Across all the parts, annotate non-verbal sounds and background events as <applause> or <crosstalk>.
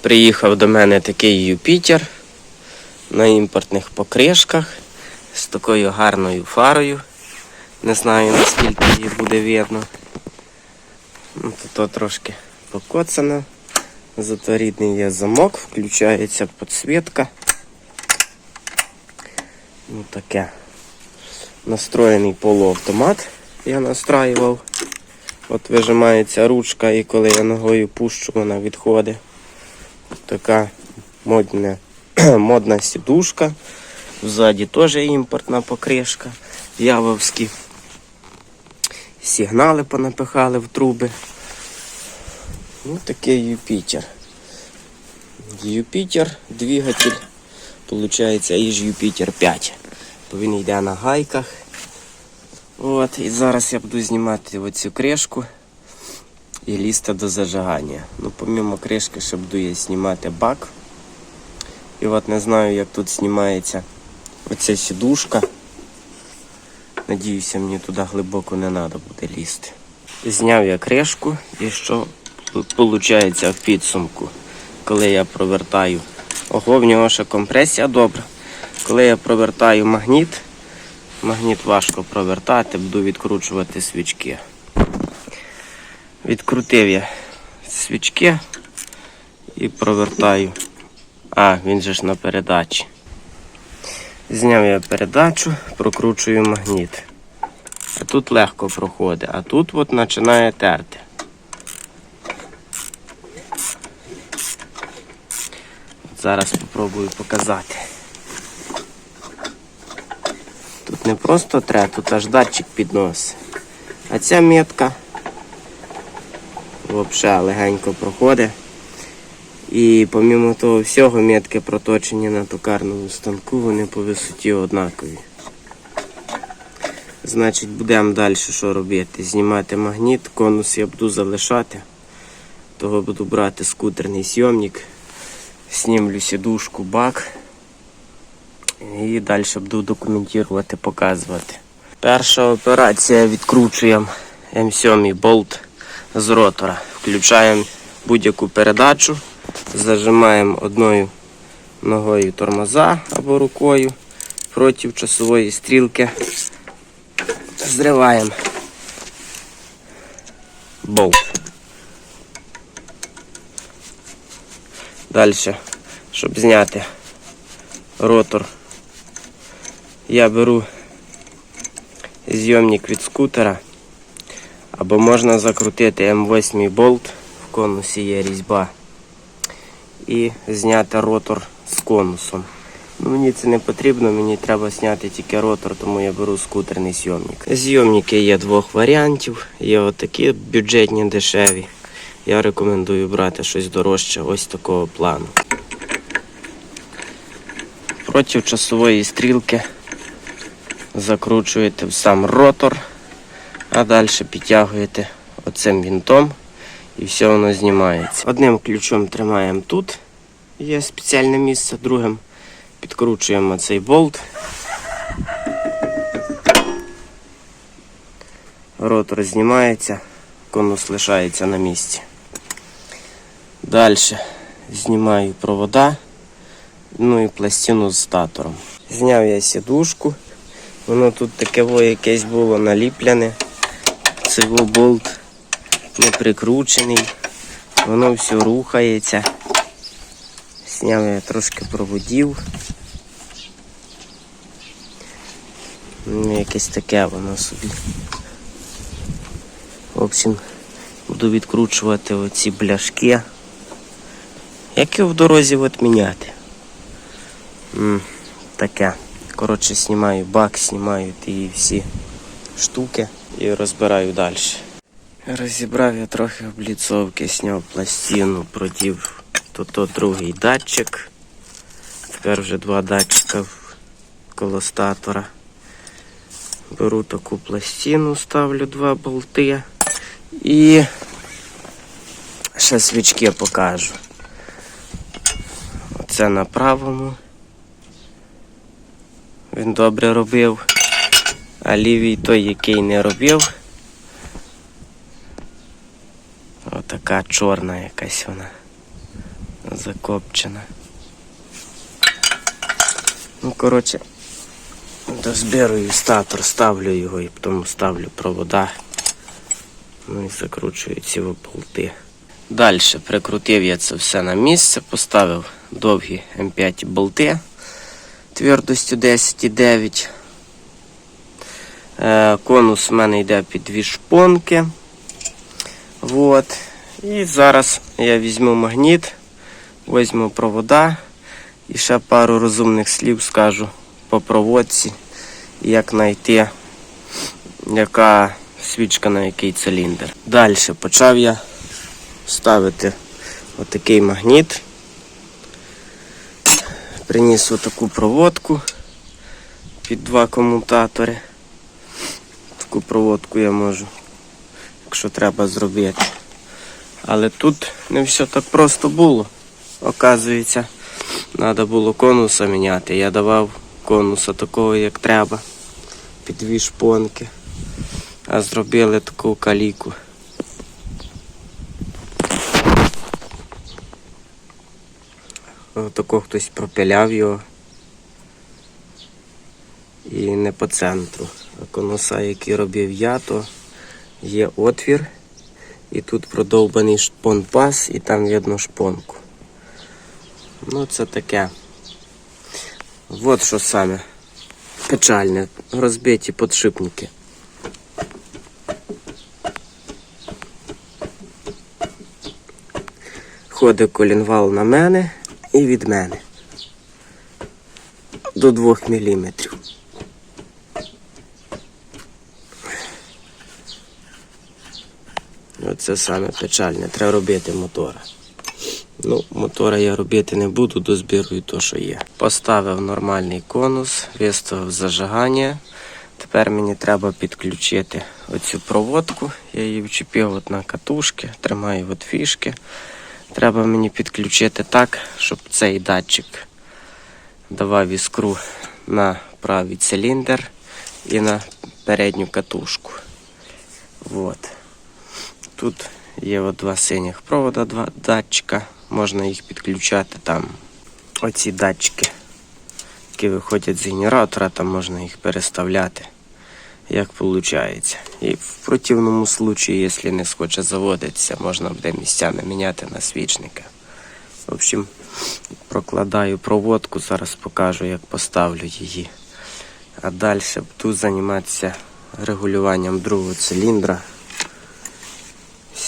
Приїхав до мене такий Юпітер на імпортних покришках з такою гарною фарою. Не знаю наскільки її буде видно. Ну, Тут трошки покоцано. Зато рідний є замок, включається підсвітка. Ну таке. Настроєний полуавтомат я настраював. От вижимається ручка і коли я ногою пущу, вона відходить. Така модна, <clears throat> модна сідушка. Ззаді теж імпортна покришка. Явовські. Сигнали понапихали в труби. Ну, такий Юпітер. Юпітер, двигатель, виходить, іж Юпітер 5. Бо він йде на гайках. От, і зараз я буду знімати оцю кришку і лізти до зажигання. Ну, помимо кришки, ще буду я знімати бак. І от не знаю, як тут знімається оця сідушка. Надіюся, мені туди глибоко не треба буде лізти. Зняв я кришку і що виходить в підсумку, коли я провертаю. Ого, в нього ще компресія добра. Коли я провертаю магніт, магніт важко провертати, буду відкручувати свічки. Відкрутив я свічки і провертаю. А, він же ж на передачі. Зняв я передачу, прокручую магніт. А тут легко проходить, а тут от починає терти. Зараз спробую показати. Тут не просто тре, тут аж датчик підносить. А ця метка взагалі легенько проходить. І помімо того всього метки проточені на токарному станку, вони по висоті однакові. Значить, будемо далі що робити? Знімати магніт, конус я буду залишати. Того буду брати скутерний зйомник, знімлю сідушку, бак. І далі буду документувати, показувати. Перша операція відкручуємо М7 болт з ротора. Включаємо будь-яку передачу, зажимаємо одною ногою тормоза або рукою проти часової стрілки. Зриваємо болт. Далі, щоб зняти ротор, я беру зйомник від скутера, або можна закрутити М8 болт, в конусі є різьба, і зняти ротор з конусом. Ну, Мені це не потрібно, мені треба зняти тільки ротор, тому я беру скутерний зйомник. Зйомники є двох варіантів, є отакі бюджетні дешеві. Я рекомендую брати щось дорожче, ось такого плану. Проти часової стрілки закручуєте в сам ротор, а далі підтягуєте оцим вінтом і все воно знімається. Одним ключом тримаємо тут, є спеціальне місце, другим підкручуємо цей болт. Ротор знімається, конус лишається на місці. Далі знімаю провода, ну і пластину з статором. Зняв я сідушку, воно тут таке якесь було наліплене. Це во болт не прикручений, воно все рухається. Зняв я трошки проводів. Ну, Якесь таке воно собі. В общем, буду відкручувати оці бляшки. Як його в дорозі от міняти? М, таке. Коротше, знімаю бак, знімаю ті всі штуки і розбираю далі. Розібрав я трохи обліцовки, зняв пластину, продів тут другий датчик. Тепер вже два датчика коло статора. Беру таку пластину, ставлю два болти і ще свічки покажу. Оце на правому. Він добре робив, а лівий той, який не робив. Отака чорна якась вона. закопчена. Ну, коротше, дозбирую статор, ставлю його і потім ставлю провода. Ну і закручую ці болти. Далі прикрутив я це все на місце, поставив довгі М5 болти твердостю 10,9. Е, Конус в мене йде під дві шпонки. Вот. І зараз я візьму магніт, візьму провода і ще пару розумних слів скажу по проводці, як знайти, яка свічка на який циліндр. Далі почав я ставити отакий магніт. Приніс отаку проводку під два комутатори. Таку проводку я можу, якщо треба зробити. Але тут не все так просто було. Оказується, треба було конуса міняти. Я давав конуса такого, як треба. Під дві шпонки. А зробили таку каліку. Отако хтось пропиляв його. І не по центру. Конуса, які робив я, то є отвір. І тут продовбаний шпон-пас, і там видно шпонку. Ну, це таке. От що саме печальне. Розбиті подшипники. Ходить колінвал на мене і від мене. До 2 міліметрів. Оце саме печальне. Треба робити мотора. Ну, мотора я робити не буду, дозбірую то, що є. Поставив нормальний конус, виставив зажигання. Тепер мені треба підключити оцю проводку. Я її вчепив от на катушки, тримаю от фішки. Треба мені підключити так, щоб цей датчик давав іскру на правий циліндр і на передню катушку. Вот. Тут є от два синіх провода, два датчика. Можна їх підключати там. Оці датчики, які виходять з генератора, там можна їх переставляти, як виходить. І в противному случаї, якщо не схоче заводитися, можна буде місцями міняти на свічника. В общем, прокладаю проводку, зараз покажу, як поставлю її. А далі буду займатися регулюванням другого циліндра.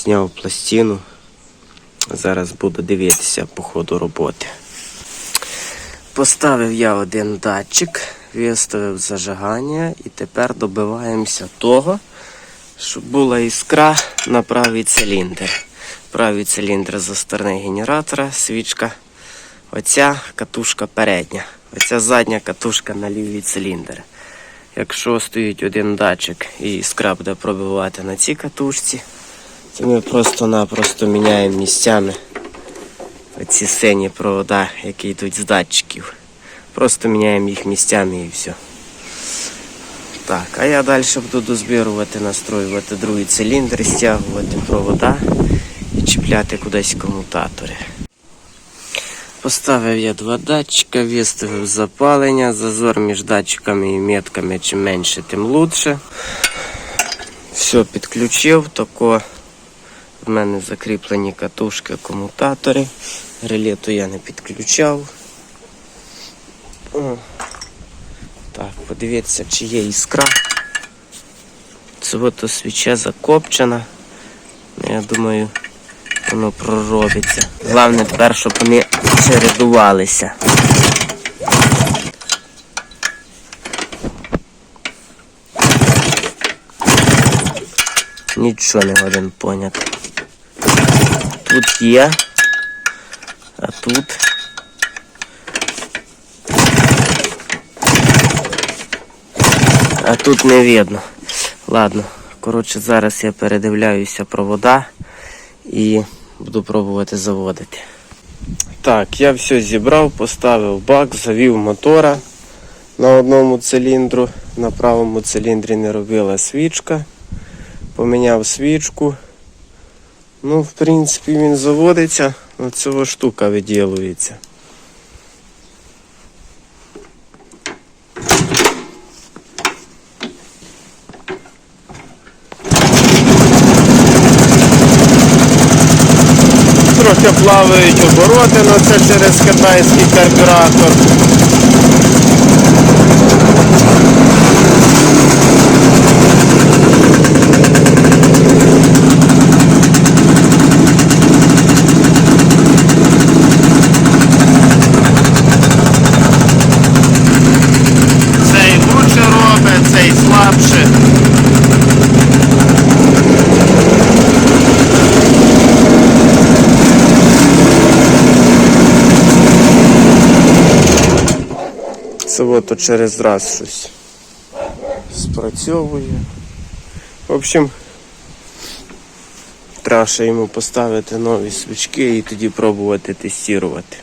Зняв пластину. Зараз буду дивитися по ходу роботи. Поставив я один датчик, виставив зажигання і тепер добиваємося того, щоб була іскра на правий циліндр. Правий циліндр за сторони генератора, свічка. Оця катушка передня. Оця задня катушка на лівий циліндр. Якщо стоїть один датчик і іскра буде пробивати на цій катушці, то ми просто-напросто міняємо місцями оці сині провода, які йдуть з датчиків. Просто міняємо їх місцями і все. Так, а я далі буду дозбирувати, настроювати другий циліндр, стягувати провода і чіпляти кудись комутатори. Поставив я два датчика, виставив запалення, зазор між датчиками і метками чим менше, тим лучше. Все підключив, тако в мене закріплені катушки, комутатори. Релету я не підключав. О. Так, подивіться, чи є іскра. Це от свіча закопчена. Ну, Я думаю, воно проробиться. Головне тепер, щоб вони чередувалися. Нічого не годен поняти. Тут є, а тут. А тут не видно. Ладно, коротше, зараз я передивляюся провода і буду пробувати заводити. Так, я все зібрав, поставив бак, завів мотора на одному циліндру. На правому циліндрі не робила свічка. Поміняв свічку. Ну, в принципі, він заводиться. Оцього штука виділується. Трохи плавають обороти, але це через китайський карбюратор. Цей лучше робить, цей слабше. Це от через раз щось спрацьовує. В общем, треба ще йому поставити нові свічки і тоді пробувати тестувати.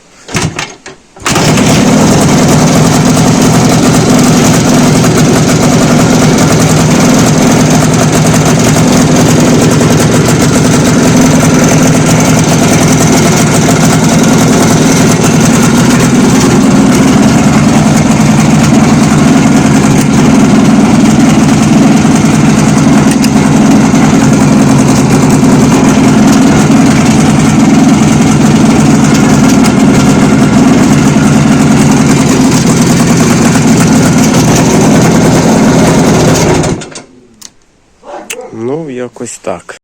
Ну, якось так.